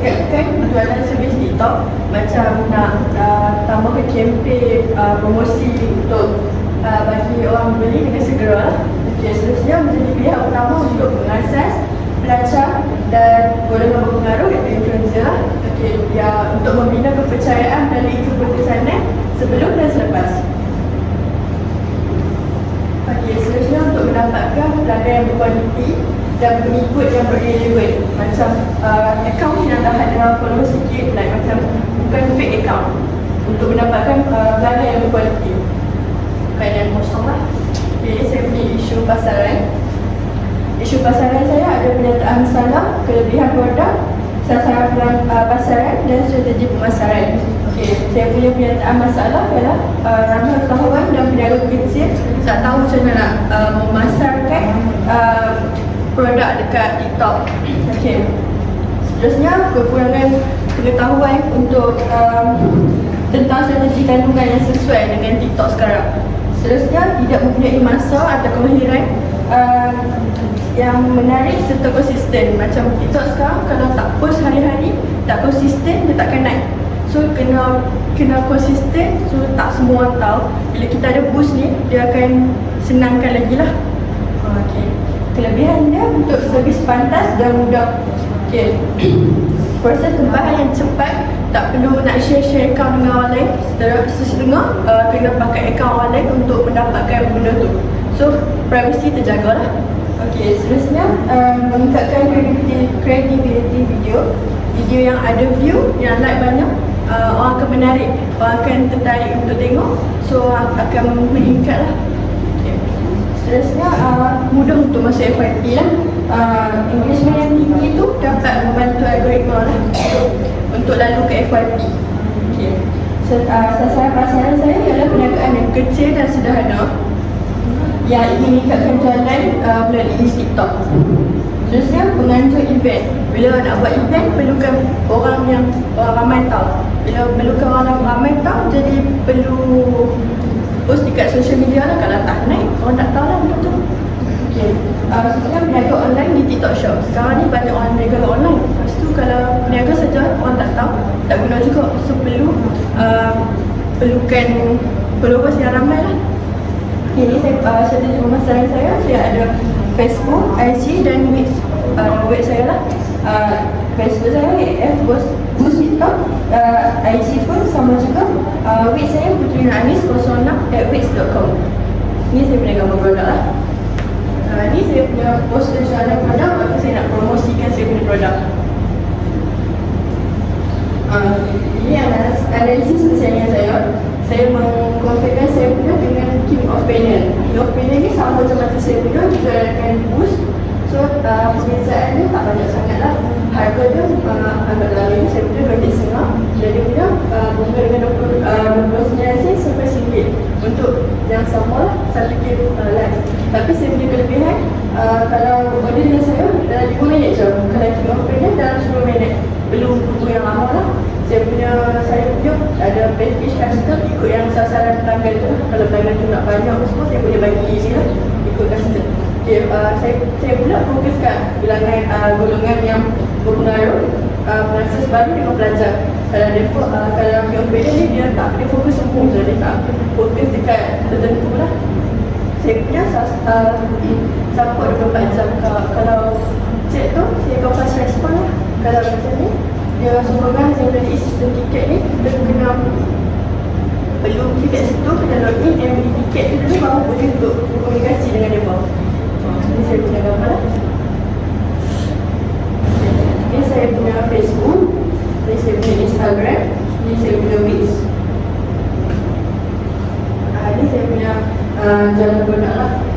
meningkatkan penjualan servis TikTok macam nak uh, tambahkan kempen uh, promosi untuk uh, bagi orang beli dengan segera. Okay, seterusnya menjadi pihak utama untuk mengasas, pelajar dan golongan berpengaruh iaitu influencer. Okay, ya, untuk membina kepercayaan melalui keputusanan sebelum dan selepas. Okey, seterusnya untuk mendapatkan pelanggan yang berkualiti dan pengikut yang berrelevan macam uh, akaun yang dah ada follower sikit like macam bukan fake account. Untuk mendapatkan uh, pelanggan yang berkualiti. Bukan yang kosong lah. Okay, saya punya isu pasaran. Isu pasaran saya ada penyataan salah kelebihan produk sasaran uh, pasaran dan strategi pemasaran. Okay, saya punya penyataan masalah ialah uh, ramai usahawan dan peniaga kecil. Tak tahu macam mana nak uh, uh, produk dekat TikTok. Okay. Seterusnya, kekurangan pengetahuan untuk um, tentang strategi kandungan yang sesuai dengan TikTok sekarang. Seterusnya, tidak mempunyai masa atau kemahiran um, yang menarik serta konsisten. Macam TikTok sekarang, kalau tak post hari-hari, tak konsisten, dia takkan naik. So kena kena konsisten so tak semua orang tahu bila kita ada boost ni dia akan senangkan lagi lah okay. kelebihannya untuk servis pantas dan mudah. Okay. proses tempahan yang cepat. Tak perlu nak share-share account dengan orang lain. Setengah, sesetengah uh, kena pakai account orang lain untuk mendapatkan benda tu. So privacy terjaga lah. Okay, seterusnya uh, meningkatkan credibility, video. Video yang ada view, yang like banyak uh, orang akan menarik, orang akan tertarik untuk tengok. So akan meningkat lah. Seterusnya uh, mudah untuk masuk FYP lah. Uh, Engagement yang tinggi tu dapat membantu algoritma lah untuk lalu ke FYP okay. so, uh, Sasaran saya ialah perniagaan yang kecil dan sederhana. Yang ingin meningkatkan jualan uh, melalui TikTok. Seterusnya penganjur event. Bila nak buat event perlukan orang yang orang ramai tahu Bila perlukan orang ramai tahu jadi perlu post dekat social media lah Kalau tak naik orang tak tahu lah benda tu. Okay. Uh, seterusnya peniaga online di TikTok Shop. Sekarang ni banyak orang peniaga online. Lepas tu kalau peniaga saja orang tak tahu Tak guna juga. So perlu uh, Perlukan followers yang ramai lah. Okay, ini saya uh, strategi pemasaran saya. Saya ada Facebook, IG dan Wix uh, Wix saya lah. Uh, Facebook saya F Boost Boost TikTok. Uh, IG pun sama juga uh, Wix saya Putri Anis 06 at wix.com Ini saya punya gambar produk lah uh, Ini saya punya poster jualan produk Waktu saya nak promosikan saya punya produk? Uh, Ini adalah analisis persaingan saya. Saya mengkonfirmkan saya punya dengan King of Panel. King of Panel ni sama macam masa saya punya Juga akan boost. So uh, perbezaan dia tak banyak sangat lah. Harga dia uh, agak lalu Saya punya ringgit setengah. Dan dia punya uh, bunga dengan 20, uh, 29 sen sampai RM1 Untuk yang Satu kit uh, live Tapi saya punya kelebihan uh, Kalau order dengan saya dalam 5 minit je. Kalau of Panel dalam 10 minit. Belum tunggu yang lama lah. Saya punya saya punya ada package custom ikut yang sasaran pelanggan tu. Kalau pelanggan tu nak banyak semua saya boleh bagi ni lah ikut custom okay, uh, saya saya pula fokuskan bilangan uh, golongan yang berpengaruh uh, pengasis baru dengan pelajar. Kalau dia uh, kalau beda ni dia tak dia fokus semua. Dia tak fokus dekat tertentu lah saya punya uh, support 24 jam kalau, chat tu saya akan fast respon lah. Kalau macam ni dia sokongan saya beli sistem tiket ni dia kena perlu pergi kat situ kena login dan beli tiket tu dulu baru boleh untuk berkomunikasi dengan dia bawah ini saya punya gambar lah. Ini saya punya Facebook ini saya punya Instagram ini saya punya Wix. Ah, ini saya punya uh, jalan produk lah